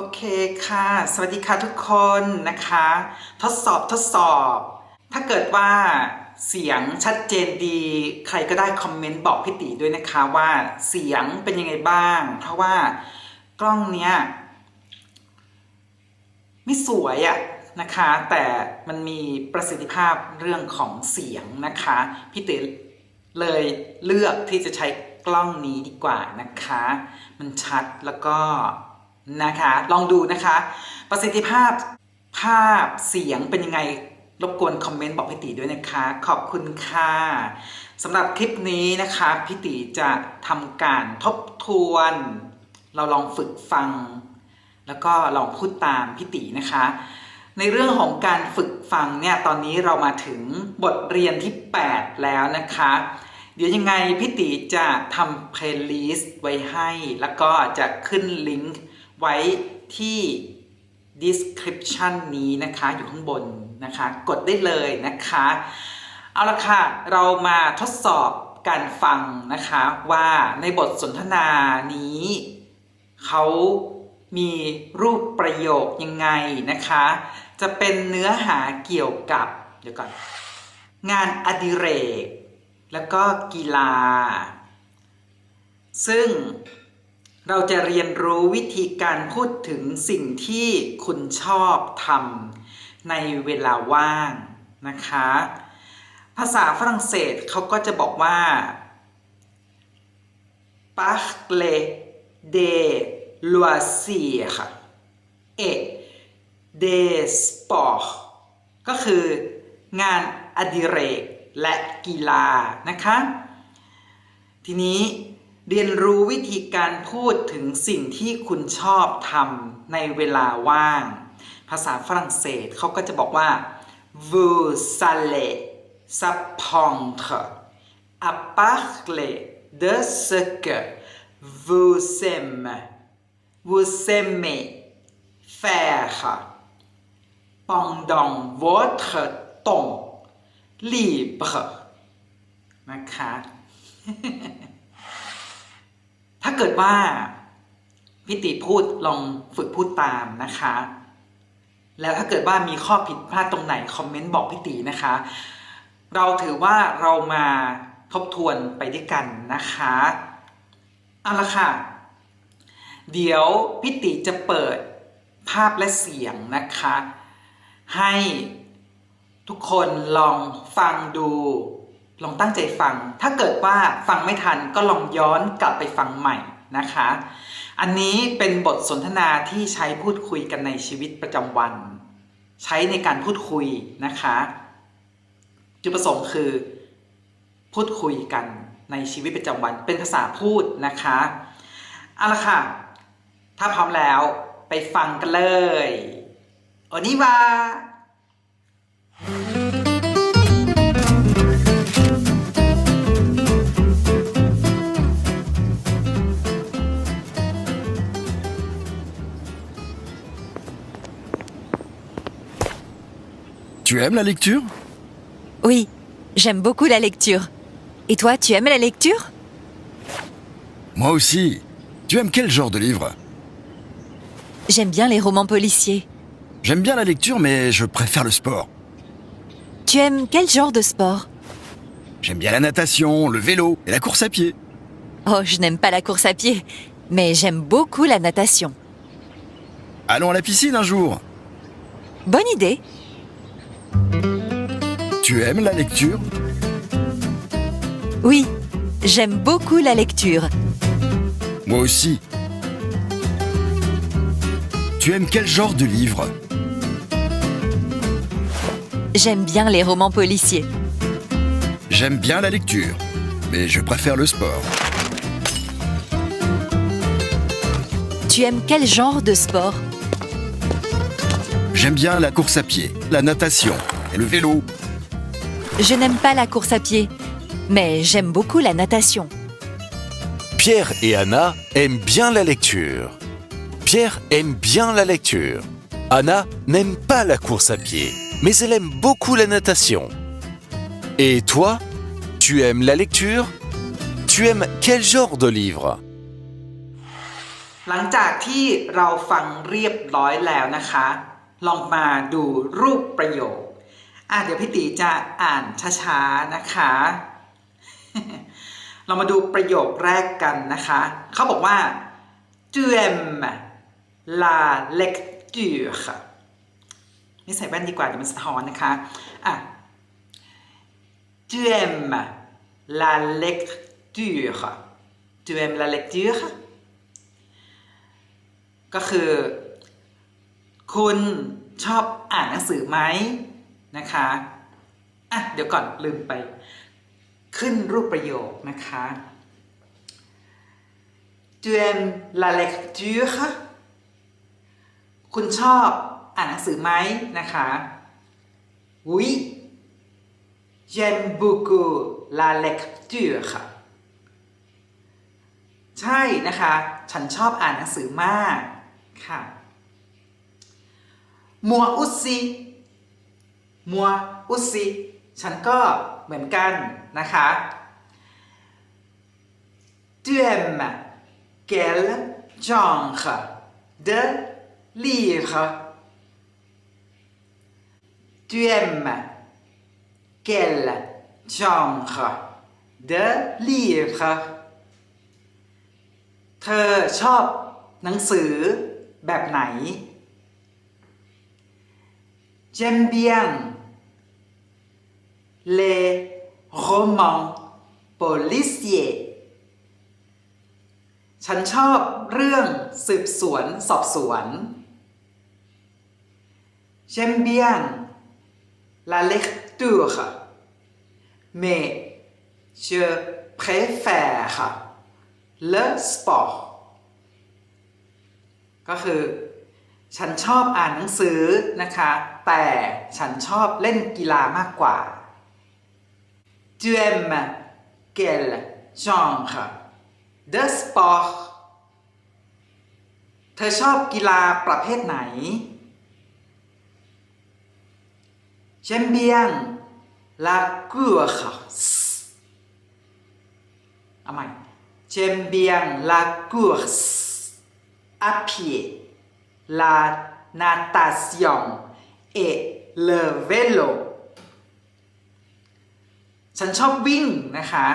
โอเคค่ะ สวัสดีค่ะทุกคนนะคะ ทดสอบทดสอบ ถ้าเกิดว่าเสียงชัดเจนดี ใครก็ได้คอมเมนต์บอกพี่ติด้วยนะคะว่าเสียงเป็นยังไงบ้าง เพราะว่ากล้องเนี้ยไม่สวยอะนะคะ แต่มันมีประสิทธิภาพเรื่องของเสียงนะคะ พี่ติเลยเลือกที่จะใช้กล้องนี้ดีกว่านะคะ มันชัดแล้วก็ นะคะ ลองดูนะคะ ประสิทธิภาพภาพเสียงเป็นยังไงรบกวนคอมเมนต์บอกพี่ติด้วยนะคะ ขอบคุณค่ะสำหรับคลิปนี้นะคะพี่ติจะทำการทบทวน เราลองฝึกฟัง แล้วก็ลองพูดตามพี่ตินะคะ ในเรื่องของการฝึกฟังเนี่ยตอนนี้เรามาถึงบทเรียนที่ 8 แล้วนะคะ เดี๋ยวยังไงพี่ติจะทำ playlist ไว้ให้ แล้วก็จะขึ้นลิงก์ ไว้ที่ description นี้นะคะอยู่ข้างบนนะคะ กดได้เลยนะคะ เอาละค่ะ เรามาทดสอบการฟังนะคะว่าในบทสนทนานี้ เขามีรูปประโยคยังไงนะคะ จะเป็นเนื้อหาเกี่ยวกับเดี๋ยวก่อนงานอดิเรก แล้วก็กีฬา ซึ่ง เราจะเรียนรู้วิธีการพูดถึงสิ่งที่คุณชอบทำในเวลาว่างนะคะ ภาษาฝรั่งเศสเขาก็จะบอกว่า parler des loisirs et des sports ก็คืองานอดิเรกและกีฬานะคะ ทีนี้ เรียนรู้วิธีการพูดถึงสิ่งที่คุณชอบทำในเวลาว่าง ภาษาฝรั่งเศสเขาก็จะบอกว่า vous allez s'apprendre à parler de ce que vous aimez vous aimez faire pendant votre temps libre นะคะ ถ้าเกิดว่าพี่ติพูดลองฝึกพูดตามนะคะ แล้วถ้าเกิดว่ามีข้อผิดพลาดตรงไหนคอมเมนต์บอกพี่ตินะคะ เราถือว่าเรามาทบทวนไปด้วยกันนะคะเอาละค่ะ เดี๋ยวพี่ติจะเปิดภาพและเสียงนะคะ ให้ทุกคนลองฟังดู ลองตั้งใจฟัง ถ้าเกิดว่าฟังไม่ทันก็ลองย้อนกลับไปฟังใหม่นะคะ อันนี้เป็นบทสนทนาที่ใช้พูดคุยกันในชีวิตประจำวัน ใช้ในการพูดคุยนะคะ จุดประสงค์คือ พูดคุยกันในชีวิตประจำวัน เป็นภาษาพูดนะคะเอาละค่ะ ถ้าพร้อมแล้วไปฟังกันเลยโอนิวา Tu aimes la lecture? Oui, j'aime beaucoup la lecture. Et toi, tu aimes la lecture? Moi aussi. Tu aimes quel genre de livre? J'aime bien les romans policiers. J'aime bien la lecture, mais je préfère le sport. Tu aimes quel genre de sport? J'aime bien la natation, le vélo et la course à pied. Oh, je n'aime pas la course à pied, mais j'aime beaucoup la natation. Allons à la piscine un jour. Bonne idée. Tu aimes la lecture? Oui, j'aime beaucoup la lecture. Moi aussi. Tu aimes quel genre de livre? J'aime bien les romans policiers. J'aime bien la lecture, mais je préfère le sport. Tu aimes quel genre de sport? J'aime bien la course à pied, la natation et le vélo. Je n'aime pas la course à pied, mais j'aime beaucoup la natation. Pierre et Anna aiment bien la lecture. Pierre aime bien la lecture. Anna n'aime pas la course à pied, mais elle aime beaucoup la natation. Et toi, tu aimes la lecture Tu aimes quel genre de livre หลังจากที่เราฟังเรียบร้อยแล้วนะคะ ลองมาดูรูปประโยคอะเดี๋ยวพี่ตีจะอ่านช้าๆนะคะ เรามาดูประโยคแรกกันนะคะ เขาบอกว่า tu aimes la lecture นี่ใส่แว่นดีกว่าเดี๋ยวมันสะท้อนนะคะอะ tu aimes la lecture tu aimes la lecture ก็คือ คุณชอบอ่านหนังสือไหมนะคะอะเดี๋ยวก่อนลืมไป ขึ้นรูปประโยคนะคะ Tu aimes la lecture คุณชอบอ่านหนังสือไหมนะคะ Oui j'aime beaucoup la lecture ใช่นะคะ ฉันชอบอ่านหนังสือมากค่ะ มัวอุซีมัวอุซีฉันก็เหมือนกันนะคะเดือมเกลจองค่ะเดลีค่ะเดือมเกลจองค่ะเดลีค่ะเธอชอบหนังสือแบบไหน J'aime bien les romans policiers ฉันชอบเรื่องสืบสวนสอบสวน J'aime bien la lecture mais je préfère le sport ก็คือ ฉันชอบอ่านหนังสือนะคะ แต่ฉันชอบเล่นกีฬามากกว่า Tu aimes quel genre de sport เธอชอบกีฬาประเภทไหน J'aime bien la course เอาใหม่ J'aime bien la course à pied la natation et le vélo ฉันชอบวิ่งนะคะ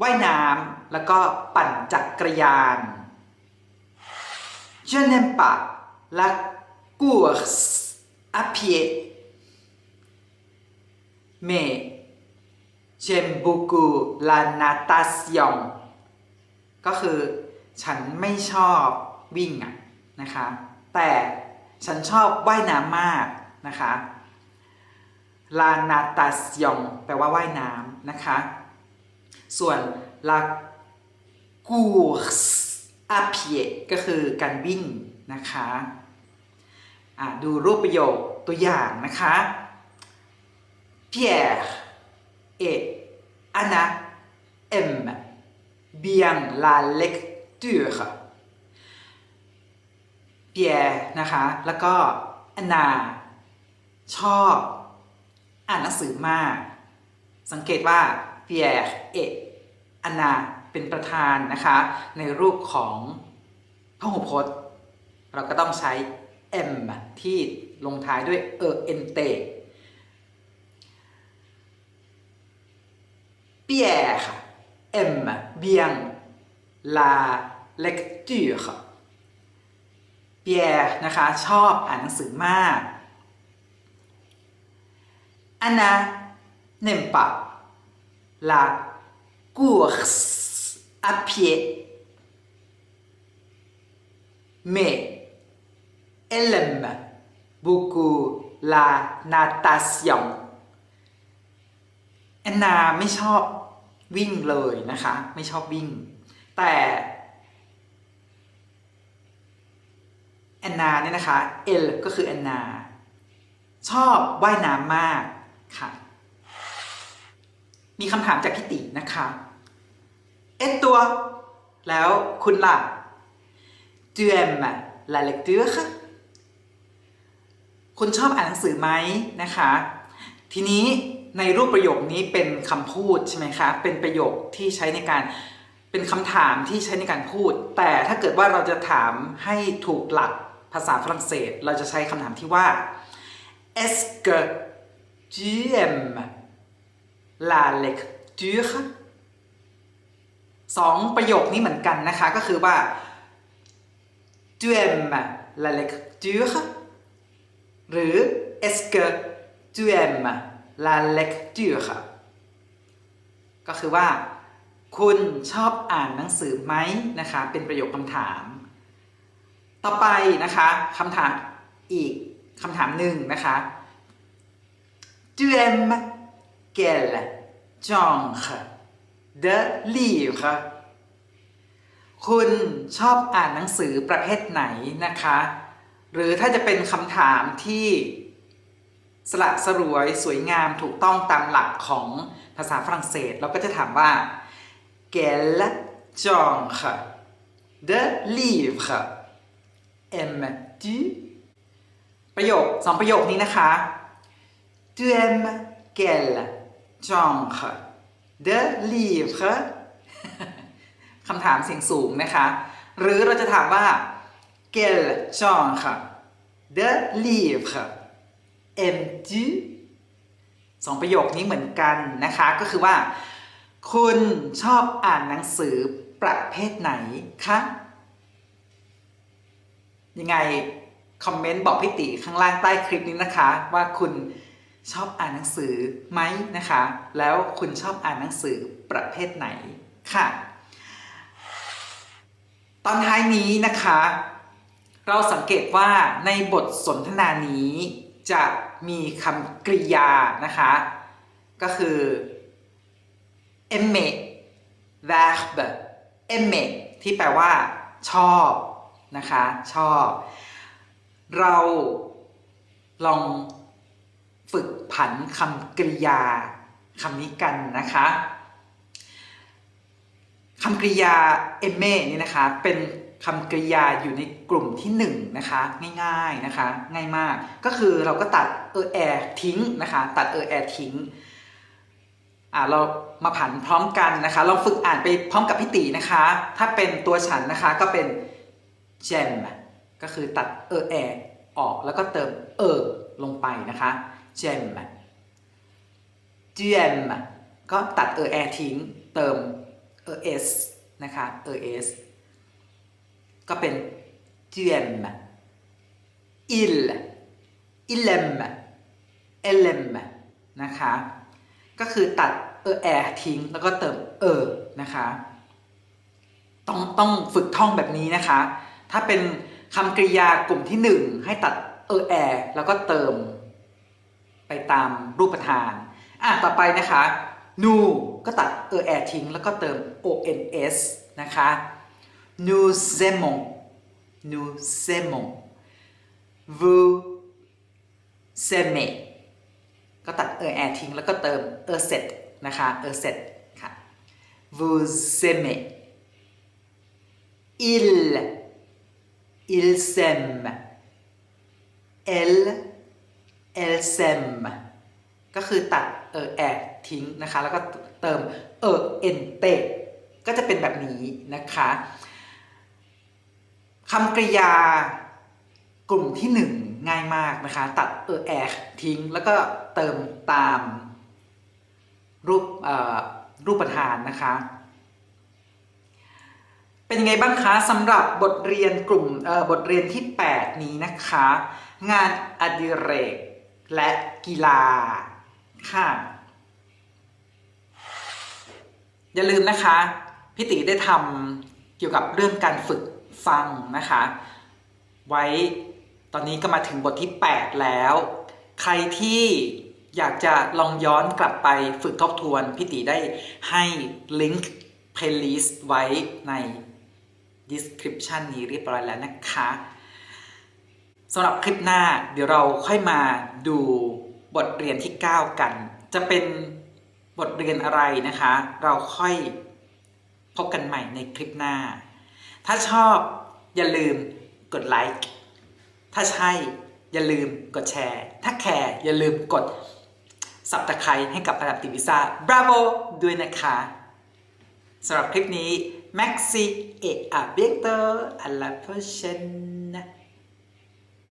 ว่ายน้ำแล้วก็ปั่นจักรยาน Je n'aime pas la course à pied mais j'aime beaucoup la natation ก็คือฉันไม่ชอบวิ่งอะ นะคะ แต่ฉันชอบว่ายน้ำมากนะคะ la natation แปลว่าว่ายน้ำนะคะ ส่วน la course à pied ก็คือการวิ่งนะคะะดูรูปประโยคตัวอย่างนะคะ Pierre et Anna aiment bien la lecture เปียนะคะ แล้วก็แอนนา ชอบอ่านหนังสือมาก สังเกตว่าเปียเอะแอนนาเป็นประธานนะคะ ในรูปของพหูพจน์ เราก็ต้องใช้ m ที่ลงท้ายด้วยเอเอนเต Pierre aime bien la lecture เปียร์นะคะชอบอ่านหนังสือมาก Anna n'aime pas la course à pied mais elle aime beaucoup la natation แอนนาไม่ชอบวิ่งเลยนะคะ ไม่ชอบวิ่ง แต่ แอนนาเนี่ยนะคะ L ก็คือแอนนา ชอบว่ายน้ำมากค่ะ มีคำถามจากพี่ตินะคะเอ็ตัว แล้วคุณล่ะ Tu aimes la lecture คุณชอบอ่านหนังสือไหมนะคะ ทีนี้ในรูปประโยคนี้เป็นคำพูดใช่ไหมคะ เป็นประโยคที่ใช้ในการเป็นคำถามที่ใช้ในการพูด แต่ถ้าเกิดว่าเราจะถามให้ถูกหลัก ภาษาฝรั่งเศส เราจะใช้คำถามที่ว่า est-ce que tu aimes la lecture สองประโยคนี้เหมือนกันนะคะ ก็คือว่า tu aimes la lecture หรือ est-ce que tu aimes la lecture ก็คือว่า คุณชอบอ่านหนังสือไหมนะคะ เป็นประโยคคำถาม ต่อไปนะคะคำถามอีกคำถามหนึ่งนะคะ tu aimes quel genre de livre คุณชอบอ่านหนังสือประเภทไหนนะคะ หรือถ้าจะเป็นคำถามที่สละสรวยสวยงามถูกต้องตามหลักของภาษาฝรั่งเศส เราก็จะถามว่า quel genre de livre aimes-tu ประโยคสองประโยคนี้นะคะ tu aimes quel genre de livre คำถามเสียงสูงนะคะ หรือเราจะถามว่า quel genre de livre aimes-tu สองประโยคนี้เหมือนกันนะคะ ก็คือว่า คุณชอบอ่านหนังสือประเภทไหนคะ ยังไงคอมเมนต์บอกพี่ติข้างล่างใต้คลิปนี้นะคะ ว่าคุณชอบอ่านหนังสือไหมนะคะ แล้วคุณชอบอ่านหนังสือประเภทไหนค่ะ ตอนท้ายนี้นะคะ เราสังเกตว่าในบทสนทนานี้จะมีคำกริยานะคะ ก็คือ aimer verb aimer ที่แปลว่า ชอบ นะคะ ชอบ เราลองฝึกผันคำกริยาคำนี้กันนะคะคำกริยา aimer นี่นะคะ เป็นคำกริยาอยู่ในกลุ่มที่หนึ่งนะคะ ง่ายๆนะคะ ง่ายมาก ก็คือเราก็ตัดเออแอร์ทิ้งนะคะ ตัดเออแอร์ทิ้งอ่าเรามาผันพร้อมกันนะคะ ลองฝึกอ่านไปพร้อมกับพี่ตีนะคะ ถ้าเป็นตัวฉันนะคะก็เป็น gem ก็คือตัดเออแอออกแล้วก็เติมเออลงไปนะคะ gem gem ก็ตัดเออแอทิ้งเติมเออ s นะคะเออ s ก็เป็น gem il ilm elm นะคะก็คือตัดเออแอทิ้งแล้วก็เติมเออนะคะต้องต้องฝึกท่องแบบนี้นะคะ ถ้าเป็นคำกริยากลุ่มที่หนึ่งให้ตัดเออแอแล้วก็เติม ไปตามรูปธานอะต่อไปนะคะ นูก็ตัดเออแอทิ้งแล้วก็เติม ons นะคะ nous aimons nous aimons vous aimez ก็ตัดเออแอทิ้งแล้วก็เติมเออเสร็จนะคะเออเสร็จค่ะ vous aimez il il s'aime elle elle s'aime ก็คือตัดเออแอทิ้งนะคะ แล้วก็เติมเออเอ็นเตก็จะเป็นแบบนี้นะคะคำกริยากลุ่มที่หนึ่งง่ายมากนะคะ ตัดเออแอทิ้ง แล้วก็เติมตามรูปเอ่อรูปธานนะคะ เป็นยังไงบ้างคะสำหรับบทเรียนกลุ่มบทเรียนที่ 8 นี้นะคะ งานอดิเรก และกีฬาค่ะ อย่าลืมนะคะพี่ติได้ทำเกี่ยวกับเรื่องการฝึกฟังนะคะ ไว้ตอนนี้ก็มาถึงบทที่ 8 แล้ว ใครที่อยากจะลองย้อนกลับไปฝึกทบทวนพี่ติได้ให้ลิงก์ playlist ไว้ใน description นี้เรียบร้อยแล้วนะคะสำหรับคลิปหน้าเดี๋ยวเราค่อยมาดูบทเรียนที่ 9 กัน จะเป็นบทเรียนอะไรนะคะ เราค่อยพบกันใหม่ในคลิปหน้า ถ้าชอบอย่าลืมกดไลค์ถ้าใช่อย่าลืมกดแชร์ ถ้าแคร์อย่าลืมกดสับตะไคร้ให้กับระดับติวิซ่าบราโวด้วยนะคะสำหรับคลิปนี้ Maxi et à bientôt. À la prochaine